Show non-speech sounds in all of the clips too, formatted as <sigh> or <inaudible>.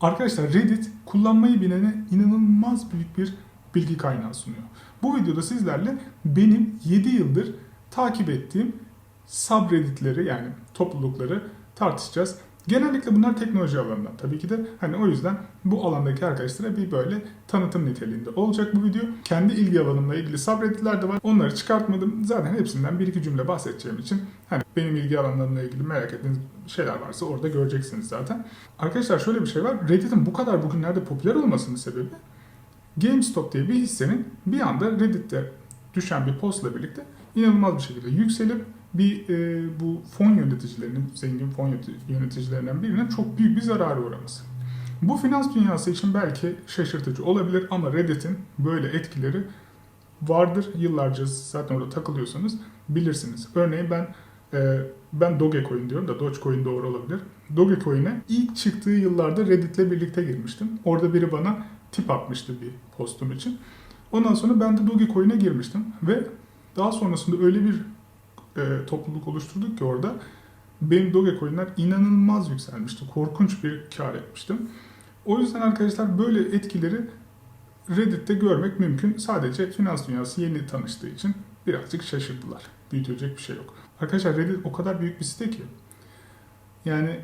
Arkadaşlar Reddit kullanmayı bilene inanılmaz büyük bir bilgi kaynağı sunuyor. Bu videoda sizlerle benim 7 yıldır takip ettiğim subredditleri yani toplulukları tartışacağız. Genellikle bunlar teknoloji alanından tabii ki de hani o yüzden bu alandaki arkadaşlara bir böyle tanıtım niteliğinde olacak bu video. Kendi ilgi alanımla ilgili subredditler de var. Onları çıkartmadım. Zaten hepsinden bir iki cümle bahsedeceğim için hani benim ilgi alanlarımla ilgili merak ettiğiniz şeyler varsa orada göreceksiniz zaten. Arkadaşlar şöyle bir şey var. Reddit'in bu kadar bugünlerde popüler olmasının sebebi GameStop diye bir hissenin bir anda Reddit'te düşen bir postla birlikte inanılmaz bir şekilde yükselip bir e, bu fon yöneticilerinin, zengin fon yöneticilerinden birinin çok büyük bir zararı uğraması. Bu finans dünyası için belki şaşırtıcı olabilir ama Reddit'in böyle etkileri vardır. Yıllarca zaten orada takılıyorsanız bilirsiniz. Örneğin ben e, ben Dogecoin diyorum da Dogecoin doğru olabilir. Dogecoin'e ilk çıktığı yıllarda Reddit'le birlikte girmiştim. Orada biri bana tip atmıştı bir postum için. Ondan sonra ben de Dogecoin'e girmiştim ve daha sonrasında öyle bir e, topluluk oluşturduk ki orada benim Dogecoin'ler inanılmaz yükselmişti. Korkunç bir kar etmiştim. O yüzden arkadaşlar böyle etkileri Reddit'te görmek mümkün. Sadece finans dünyası yeni tanıştığı için birazcık şaşırdılar. Büyütecek bir şey yok. Arkadaşlar Reddit o kadar büyük bir site ki. Yani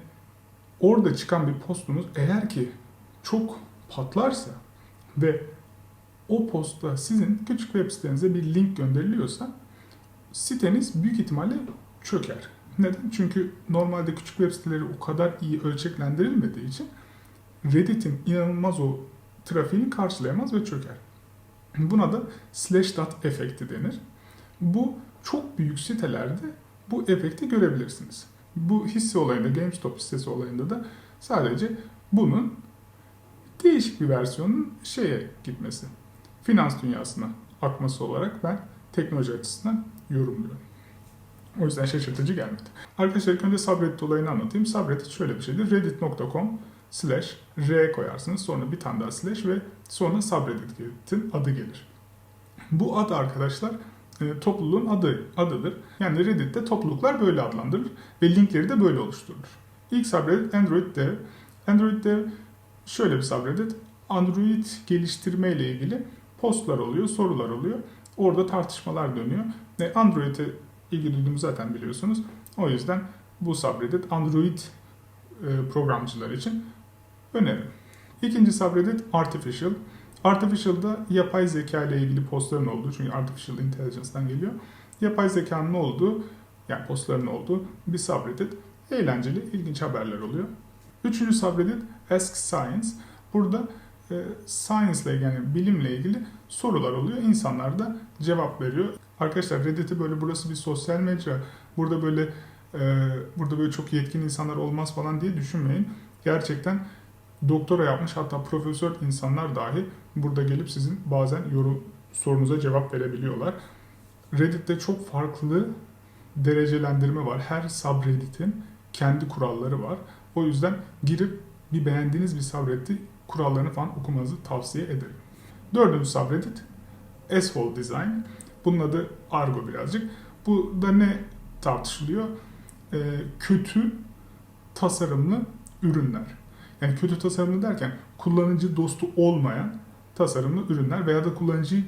orada çıkan bir postunuz eğer ki çok patlarsa ve o postta sizin küçük web sitenize bir link gönderiliyorsa siteniz büyük ihtimalle çöker. Neden? Çünkü normalde küçük web siteleri o kadar iyi ölçeklendirilmediği için Reddit'in inanılmaz o trafiğini karşılayamaz ve çöker. Buna da slash dot efekti denir. Bu çok büyük sitelerde bu efekti görebilirsiniz. Bu hisse olayında, GameStop hissesi olayında da sadece bunun değişik bir versiyonun şeye gitmesi, finans dünyasına akması olarak ben teknoloji açısından yorumluyorum. O yüzden şaşırtıcı gelmedi. Arkadaşlar ilk önce subreddit olayını anlatayım. Subreddit şöyle bir şeydir. reddit.com slash r koyarsınız. Sonra bir tane daha slash ve sonra subreddit'in adı gelir. Bu ad arkadaşlar e, topluluğun adı adıdır. Yani Reddit'te topluluklar böyle adlandırılır ve linkleri de böyle oluşturulur. İlk subreddit Android Dev. Android Dev şöyle bir subreddit. Android geliştirme ile ilgili postlar oluyor, sorular oluyor. Orada tartışmalar dönüyor. Ve Android'e ilgi duyduğumu zaten biliyorsunuz. O yüzden bu subreddit Android e, programcılar için öneririm. İkinci subreddit Artificial. Artificial'da yapay zeka ile ilgili postların olduğu, çünkü Artificial Intelligence'dan geliyor. Yapay zekanın olduğu, yani postların olduğu bir subreddit. Eğlenceli, ilginç haberler oluyor. Üçüncü subreddit Ask Science. Burada e, science ile yani bilimle ilgili sorular oluyor. İnsanlar da cevap veriyor. Arkadaşlar Reddit'i böyle burası bir sosyal medya. Burada böyle e, burada böyle çok yetkin insanlar olmaz falan diye düşünmeyin. Gerçekten doktora yapmış hatta profesör insanlar dahi burada gelip sizin bazen yorum sorunuza cevap verebiliyorlar. Reddit'te çok farklı derecelendirme var. Her subreddit'in kendi kuralları var. O yüzden girip bir beğendiğiniz bir subreddit'i kurallarını falan okumanızı tavsiye ederim. Dördüncü subreddit Asphalt Design. Bunun adı Argo birazcık. Bu da ne tartışılıyor? Ee, kötü tasarımlı ürünler. Yani kötü tasarımlı derken kullanıcı dostu olmayan tasarımlı ürünler veya da kullanıcıyı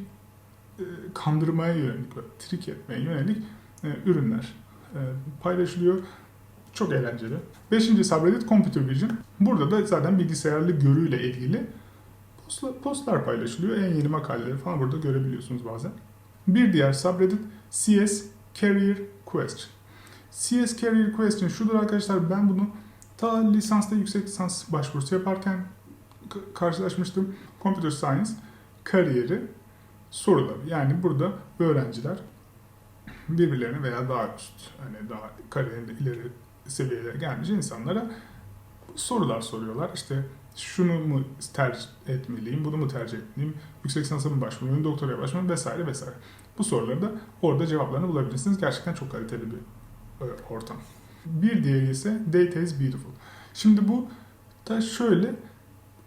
e, kandırmaya yönelik, trik etmeye yönelik e, ürünler e, paylaşılıyor. Çok eğlenceli. Beşinci subreddit Computer Vision. Burada da zaten bilgisayarlı görüyle ilgili postlar paylaşılıyor. En yeni makaleleri falan burada görebiliyorsunuz bazen. Bir diğer subreddit CS Career Question. CS Career Question şudur arkadaşlar ben bunu ta lisansta yüksek lisans başvurusu yaparken karşılaşmıştım. Computer Science kariyeri soruları. Yani burada öğrenciler birbirlerine veya daha üst, hani daha kariyerinde ileri seviyelere gelmiş insanlara sorular soruyorlar. İşte şunu mu tercih etmeliyim, bunu mu tercih etmeliyim, yüksek lisansa mı başvurmalıyım, doktoraya başvurmalıyım vesaire vesaire. Bu soruları da orada cevaplarını bulabilirsiniz. Gerçekten çok kaliteli bir e, ortam. Bir diğeri ise Data is Beautiful. Şimdi bu da şöyle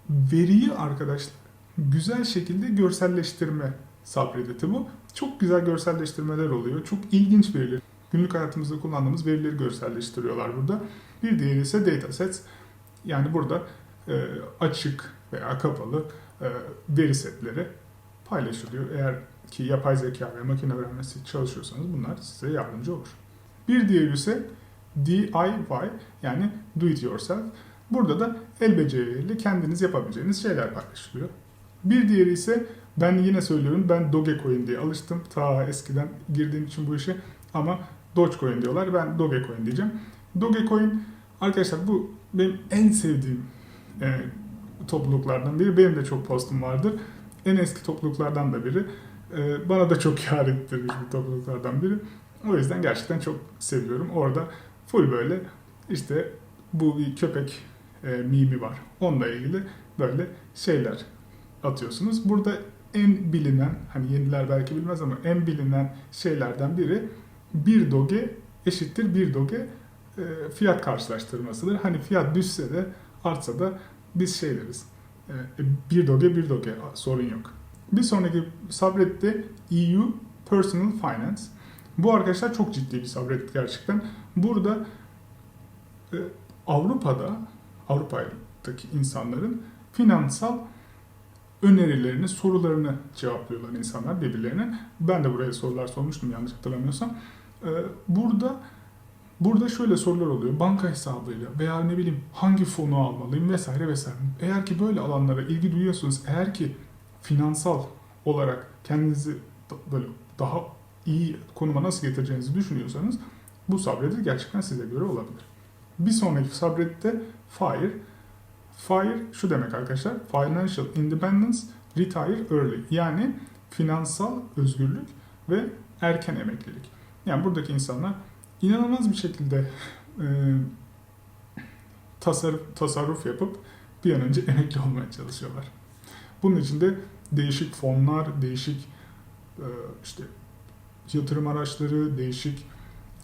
veriyi arkadaşlar güzel şekilde görselleştirme subreddit'i bu. Çok güzel görselleştirmeler oluyor. Çok ilginç veriler. Günlük hayatımızda kullandığımız verileri görselleştiriyorlar burada. Bir diğeri ise datasets. Yani burada e, açık veya kapalı e, veri setleri paylaşılıyor. Eğer ki yapay zeka ve makine öğrenmesi çalışıyorsanız bunlar size yardımcı olur. Bir diğeri ise DIY yani do it yourself. Burada da el beceriyle kendiniz yapabileceğiniz şeyler paylaşılıyor. Bir diğeri ise ben yine söylüyorum ben Dogecoin diye alıştım. Ta eskiden girdiğim için bu işe ama Dogecoin diyorlar. Ben Dogecoin diyeceğim. Dogecoin arkadaşlar bu benim en sevdiğim e, topluluklardan biri. Benim de çok postum vardır. En eski topluluklardan da biri. E, bana da çok <laughs> kar ettirmiş bir topluluklardan biri. O yüzden gerçekten çok seviyorum. Orada full böyle işte bu bir köpek e, mimi var. Onunla ilgili böyle şeyler atıyorsunuz. Burada en bilinen, hani yeniler belki bilmez ama en bilinen şeylerden biri bir doge eşittir bir doge e, fiyat karşılaştırmasıdır. Hani fiyat düşse de artsa da biz şey deriz. E, bir doge bir doge sorun yok. Bir sonraki subreddit'te EU Personal Finance. Bu arkadaşlar çok ciddi bir subreddit gerçekten. Burada e, Avrupa'da Avrupa'daki insanların finansal önerilerini, sorularını cevaplıyorlar insanlar birbirlerine. Ben de buraya sorular sormuştum yanlış hatırlamıyorsam. Ee, burada burada şöyle sorular oluyor. Banka hesabıyla veya ne bileyim hangi fonu almalıyım vesaire vesaire. Eğer ki böyle alanlara ilgi duyuyorsunuz, eğer ki finansal olarak kendinizi böyle daha iyi konuma nasıl getireceğinizi düşünüyorsanız bu subreddit gerçekten size göre olabilir. Bir sonraki subreddit'te FIRE. FIRE şu demek arkadaşlar. Financial Independence Retire Early. Yani finansal özgürlük ve erken emeklilik. Yani buradaki insanlar inanılmaz bir şekilde e, tasarruf, tasarruf yapıp bir an önce <laughs> emekli olmaya çalışıyorlar. Bunun için de değişik fonlar, değişik e, işte yatırım araçları, değişik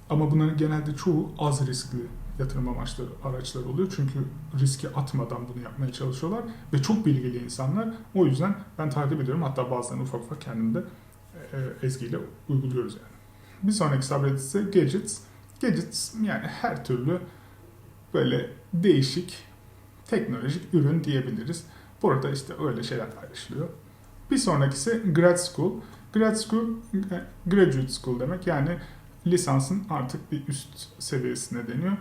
ama bunların genelde çoğu az riskli yatırım amaçları araçlar oluyor. Çünkü riski atmadan bunu yapmaya çalışıyorlar ve çok bilgili insanlar. O yüzden ben takip ediyorum. Hatta bazılarını ufak ufak kendim de e, ezgiyle uyguluyoruz yani. Bir sonraki subreddit ise Gadgets. Gadgets yani her türlü böyle değişik teknolojik ürün diyebiliriz. Burada işte öyle şeyler paylaşılıyor. Bir sonrakisi Grad School. Grad School, e, Graduate School demek. Yani lisansın artık bir üst seviyesine deniyor.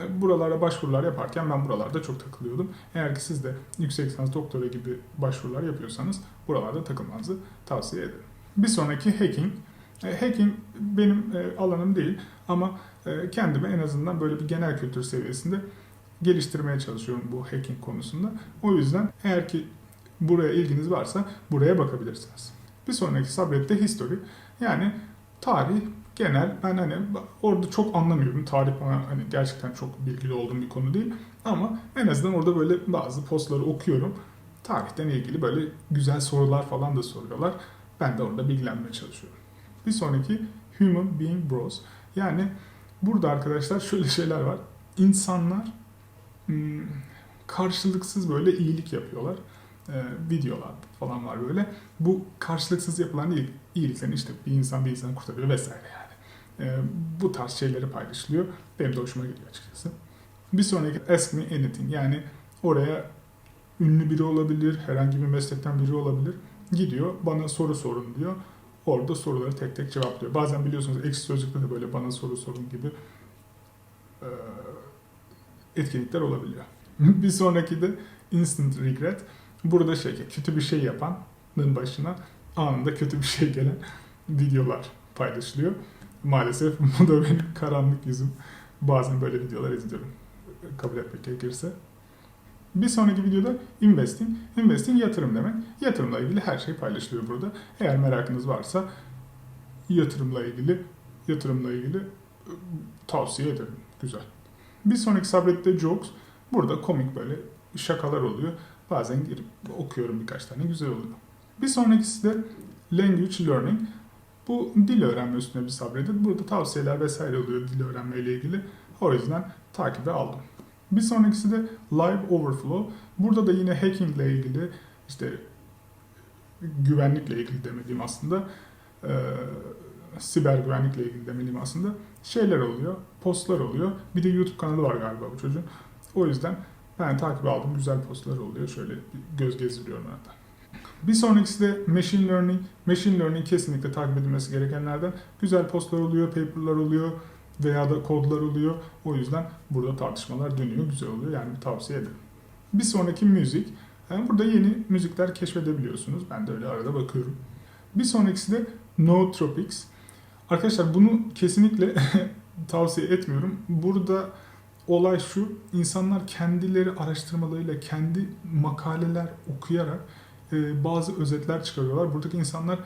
E, Buralara başvurular yaparken ben buralarda çok takılıyordum. Eğer ki siz de yüksek lisans doktora gibi başvurular yapıyorsanız buralarda takılmanızı tavsiye ederim. Bir sonraki hacking. E, Hacking benim e, alanım değil ama e, kendimi en azından böyle bir genel kültür seviyesinde geliştirmeye çalışıyorum bu hacking konusunda. O yüzden eğer ki buraya ilginiz varsa buraya bakabilirsiniz. Bir sonraki subreddit'te history. Yani tarih genel ben hani orada çok anlamıyorum. Tarih bana hani gerçekten çok bilgili olduğum bir konu değil. Ama en azından orada böyle bazı postları okuyorum. Tarihten ilgili böyle güzel sorular falan da soruyorlar. Ben de orada bilgilenmeye çalışıyorum. Bir sonraki Human Being Bros. Yani burada arkadaşlar şöyle şeyler var. İnsanlar hmm, karşılıksız böyle iyilik yapıyorlar. Ee, videolar falan var böyle. Bu karşılıksız yapılan iyilik, iyiliklerin işte bir insan bir insanı kurtarıyor vesaire yani. Ee, bu tarz şeyleri paylaşılıyor. Benim de hoşuma gidiyor açıkçası. Bir sonraki Ask Me Anything yani oraya ünlü biri olabilir, herhangi bir meslekten biri olabilir. Gidiyor bana soru sorun diyor. Orada soruları tek tek cevaplıyor. Bazen biliyorsunuz ekşi sözlükte de böyle bana soru sorun gibi e, etkinlikler olabiliyor. <laughs> bir sonraki de Instant Regret. Burada şey kötü bir şey yapanın başına anında kötü bir şey gelen <laughs> videolar paylaşılıyor. Maalesef <laughs> bu da benim karanlık yüzüm. Bazen böyle videolar izliyorum. Kabul etmek gerekirse. Bir sonraki videoda investing. Investing yatırım demek. Yatırımla ilgili her şey paylaşılıyor burada. Eğer merakınız varsa yatırımla ilgili yatırımla ilgili ıı, tavsiye ederim. Güzel. Bir sonraki subreddit'te jokes. Burada komik böyle şakalar oluyor. Bazen girip okuyorum birkaç tane güzel oluyor. Bir sonrakisi de language learning. Bu dil öğrenme üstüne bir subreddit. Burada tavsiyeler vesaire oluyor dil öğrenme ile ilgili. O yüzden takibe aldım. Bir sonrakisi de Live Overflow. Burada da yine hacking ile ilgili işte güvenlikle ilgili demediğim aslında e, siber güvenlikle ilgili demediğim aslında şeyler oluyor, postlar oluyor. Bir de YouTube kanalı var galiba bu çocuğun. O yüzden Ben takip aldım. Güzel postları oluyor. Şöyle göz gezdiriyorum hatta. Bir sonrakisi de machine learning. Machine learning kesinlikle takip edilmesi gerekenlerden. Güzel postlar oluyor, paperlar oluyor veya da kodlar oluyor. O yüzden burada tartışmalar dönüyor. Güzel oluyor. Yani tavsiye ederim. Bir sonraki müzik. Yani burada yeni müzikler keşfedebiliyorsunuz. Ben de öyle arada bakıyorum. Bir sonrakisi de Nootropics. Arkadaşlar bunu kesinlikle <laughs> tavsiye etmiyorum. Burada olay şu, insanlar kendileri araştırmalarıyla, kendi makaleler okuyarak e, bazı özetler çıkarıyorlar. Buradaki insanlar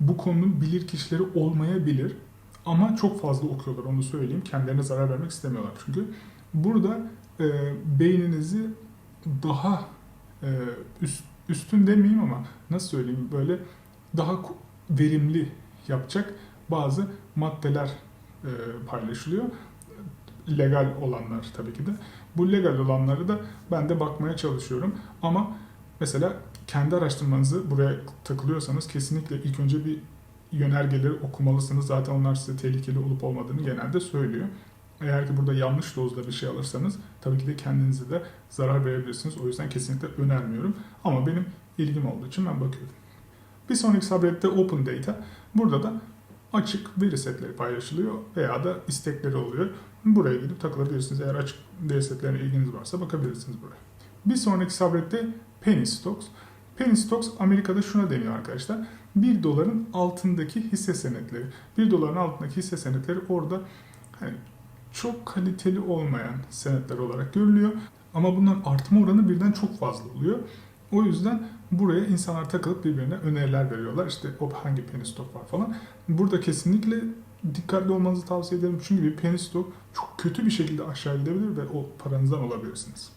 bu konunun bilir kişileri olmayabilir ama çok fazla okuyorlar onu söyleyeyim. Kendilerine zarar vermek istemiyorlar çünkü. Burada e, beyninizi daha e, üst, üstün demeyeyim ama nasıl söyleyeyim böyle daha verimli yapacak bazı maddeler e, paylaşılıyor. Legal olanlar tabii ki de. Bu legal olanları da ben de bakmaya çalışıyorum. Ama mesela kendi araştırmanızı buraya takılıyorsanız kesinlikle ilk önce bir yönergeleri okumalısınız. Zaten onlar size tehlikeli olup olmadığını genelde söylüyor. Eğer ki burada yanlış dozda bir şey alırsanız tabii ki de kendinize de zarar verebilirsiniz. O yüzden kesinlikle önermiyorum. Ama benim ilgim olduğu için ben bakıyorum. Bir sonraki subreddit'te Open Data. Burada da açık veri setleri paylaşılıyor veya da istekleri oluyor. Buraya gidip takılabilirsiniz. Eğer açık veri setlerine ilginiz varsa bakabilirsiniz buraya. Bir sonraki subreddit'te Penny Stocks. Penny Stocks Amerika'da şuna deniyor arkadaşlar. 1 doların altındaki hisse senetleri. 1 doların altındaki hisse senetleri orada hani çok kaliteli olmayan senetler olarak görülüyor. Ama bunların artma oranı birden çok fazla oluyor. O yüzden buraya insanlar takılıp birbirine öneriler veriyorlar. İşte o hangi penny stock var falan. Burada kesinlikle dikkatli olmanızı tavsiye ederim. Çünkü bir penny stock çok kötü bir şekilde aşağı gidebilir ve o paranızdan olabilirsiniz.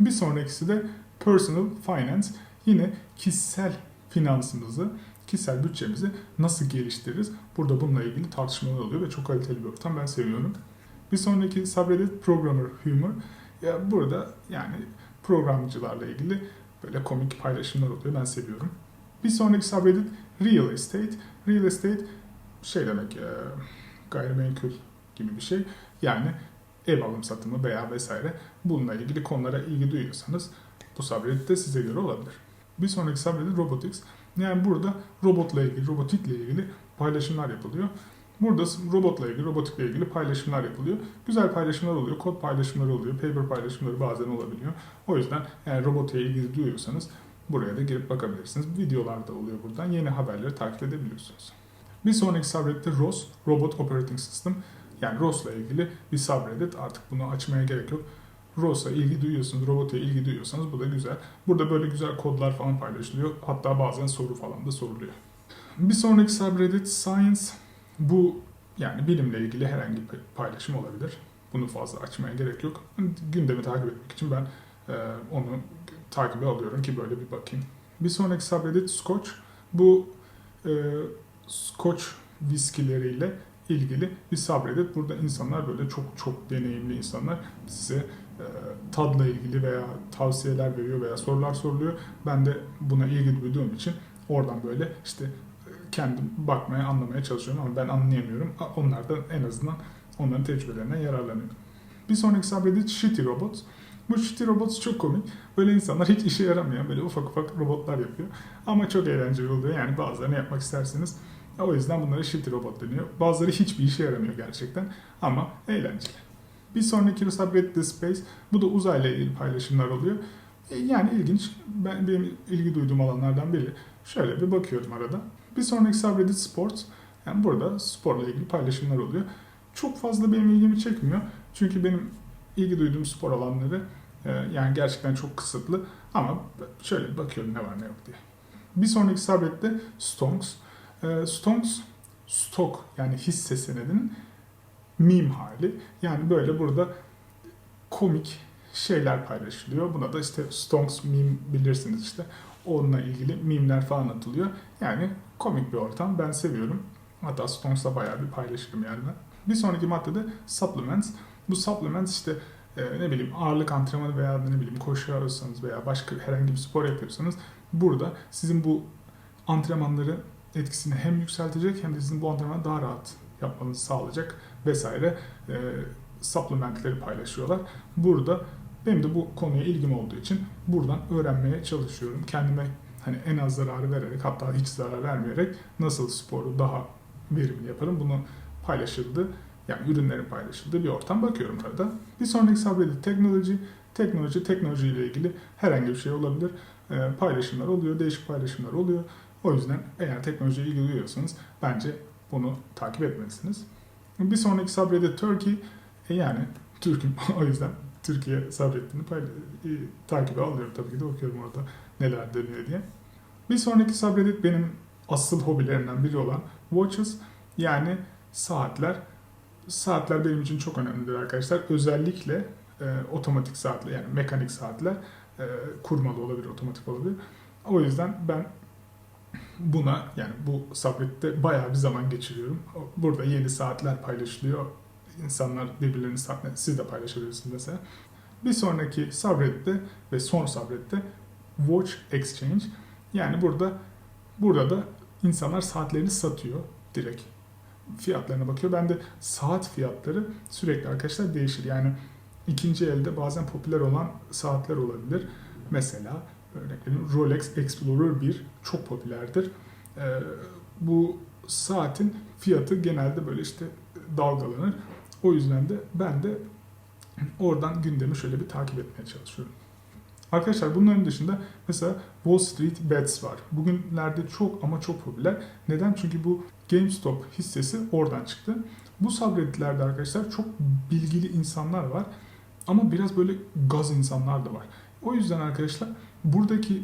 Bir sonrakisi de personal finance. Yine kişisel finansımızı, kişisel bütçemizi nasıl geliştiririz? Burada bununla ilgili tartışmalar oluyor ve çok kaliteli bir ortam. Ben seviyorum. Bir sonraki subreddit Programmer Humor. Ya burada yani programcılarla ilgili böyle komik paylaşımlar oluyor. Ben seviyorum. Bir sonraki subreddit Real Estate. Real Estate şey demek e, gayrimenkul gibi bir şey. Yani ev alım satımı veya vesaire bununla ilgili konulara ilgi duyuyorsanız bu subreddit de size göre olabilir. Bir sonraki subreddit Robotics. Yani burada robotla ilgili, robotikle ilgili paylaşımlar yapılıyor. Burada robotla ilgili, robotikle ilgili paylaşımlar yapılıyor. Güzel paylaşımlar oluyor, kod paylaşımları oluyor, paper paylaşımları bazen olabiliyor. O yüzden eğer robotiğe ilgili duyuyorsanız buraya da girip bakabilirsiniz. Videolar da oluyor buradan. Yeni haberleri takip edebiliyorsunuz. Bir sonraki subreddit'te ROS, Robot Operating System. Yani ROS'la ilgili bir subreddit. Artık bunu açmaya gerek yok. ROS'a ilgi duyuyorsunuz, robota ilgi duyuyorsanız bu da güzel. Burada böyle güzel kodlar falan paylaşılıyor. Hatta bazen soru falan da soruluyor. Bir sonraki subreddit Science. Bu yani bilimle ilgili herhangi bir paylaşım olabilir. Bunu fazla açmaya gerek yok. Gündemi takip etmek için ben e, onu takibe alıyorum ki böyle bir bakayım. Bir sonraki subreddit Scotch. Bu e, Scotch viskileriyle ilgili bir subreddit. Burada insanlar böyle çok çok deneyimli insanlar size tadla ilgili veya tavsiyeler veriyor veya sorular soruluyor. Ben de buna ilgi duyduğum için oradan böyle işte e, kendim bakmaya, anlamaya çalışıyorum ama ben anlayamıyorum. Onlardan en azından onların tecrübelerinden yararlanıyorum. Bir sonraki subreddit Shitty Robots. Bu Shitty Robots çok komik. Böyle insanlar hiç işe yaramayan böyle ufak ufak robotlar yapıyor. Ama çok eğlenceli oluyor. Yani bazılarını yapmak isterseniz. O yüzden bunlara Shitty Robot deniyor. Bazıları hiçbir işe yaramıyor gerçekten. Ama eğlenceli. Bir sonraki subreddit The Space. Bu da uzayla ilgili paylaşımlar oluyor. E, Yani ilginç. Ben, benim ilgi duyduğum alanlardan biri. Şöyle bir bakıyorum arada. Bir sonraki subreddit Sports. Yani burada sporla ilgili paylaşımlar oluyor. Çok fazla benim ilgimi çekmiyor. Çünkü benim ilgi duyduğum spor alanları e, yani gerçekten çok kısıtlı. Ama şöyle bakıyorum ne var ne yok diye. Bir sonraki subreddit'te Stonks. E, Stonks, stok yani hisse senedinin meme hali. Yani böyle burada komik şeyler paylaşılıyor. Buna da işte Stonks meme bilirsiniz işte. Onunla ilgili mimler falan atılıyor. Yani komik bir ortam. Ben seviyorum. Hatta Stonks'la bayağı bir paylaşırım yani ben. Bir sonraki maddede supplements. Bu supplements işte e, ne bileyim ağırlık antrenmanı veya ne bileyim koşuyorsanız veya başka herhangi bir spor yapıyorsanız burada sizin bu antrenmanları etkisini hem yükseltecek hem de sizin bu antrenmanı daha rahat yapmanızı sağlayacak vesaire e, supplementleri paylaşıyorlar. Burada Benim de bu konuya ilgim olduğu için buradan öğrenmeye çalışıyorum. Kendime hani en az zararı vererek hatta hiç zarar vermeyerek nasıl sporu daha verimli yaparım bunu paylaşıldı. Yani ürünlerin paylaşıldığı bir ortam bakıyorum arada. Bir sonraki subreddit teknoloji. Teknoloji, teknoloji ile ilgili herhangi bir şey olabilir. Ee, paylaşımlar oluyor, değişik paylaşımlar oluyor. O yüzden eğer teknolojiye ilgi duyuyorsanız bence bunu takip etmelisiniz. Bir sonraki subreddit Turkey. E yani Türk'üm <laughs> o yüzden Türkiye sabrettiğini e, takibe alıyorum tabii ki de okuyorum orada neler deniyor diye. Bir sonraki subreddit benim asıl hobilerimden biri olan Watches yani saatler. Saatler benim için çok önemlidir arkadaşlar. Özellikle e, otomatik saatler yani mekanik saatler e, kurmalı olabilir, otomatik olabilir. O yüzden ben buna yani bu subreddit'te bayağı bir zaman geçiriyorum. Burada yeni saatler paylaşılıyor. İnsanlar birbirlerini saatler, siz de paylaşabilirsiniz mesela. Bir sonraki subreddit'te ve son subreddit'te Watch Exchange. Yani burada burada da insanlar saatlerini satıyor direkt. Fiyatlarına bakıyor. Ben de saat fiyatları sürekli arkadaşlar değişir. Yani ikinci elde bazen popüler olan saatler olabilir. Mesela örnek vereyim Rolex Explorer 1 çok popülerdir. Ee, bu saatin fiyatı genelde böyle işte dalgalanır. O yüzden de ben de oradan gündemi şöyle bir takip etmeye çalışıyorum. Arkadaşlar bunların dışında mesela Wall Street Bets var. Bugünlerde çok ama çok popüler. Neden? Çünkü bu GameStop hissesi oradan çıktı. Bu subredditlerde arkadaşlar çok bilgili insanlar var. Ama biraz böyle gaz insanlar da var. O yüzden arkadaşlar buradaki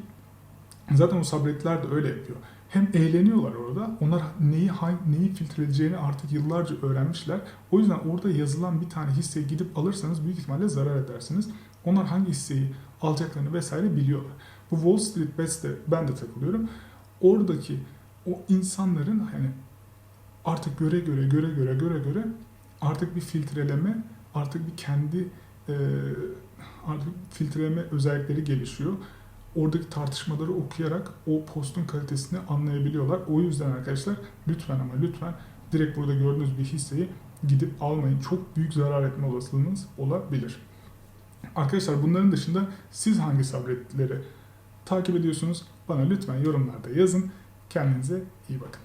zaten o subredditler de öyle yapıyor. Hem eğleniyorlar orada. Onlar neyi neyi filtreleyeceğini artık yıllarca öğrenmişler. O yüzden orada yazılan bir tane hisseyi gidip alırsanız büyük ihtimalle zarar edersiniz. Onlar hangi hisseyi alacaklarını vesaire biliyorlar. Bu Wall Street Bets'te ben de takılıyorum. Oradaki o insanların hani artık göre göre göre göre göre göre artık bir filtreleme, artık bir kendi e, artık filtreleme özellikleri gelişiyor. Oradaki tartışmaları okuyarak o postun kalitesini anlayabiliyorlar. O yüzden arkadaşlar lütfen ama lütfen direkt burada gördüğünüz bir hisseyi gidip almayın. Çok büyük zarar etme olasılığınız olabilir. Arkadaşlar bunların dışında siz hangi subredditleri takip ediyorsunuz? Bana lütfen yorumlarda yazın. Kendinize iyi bakın.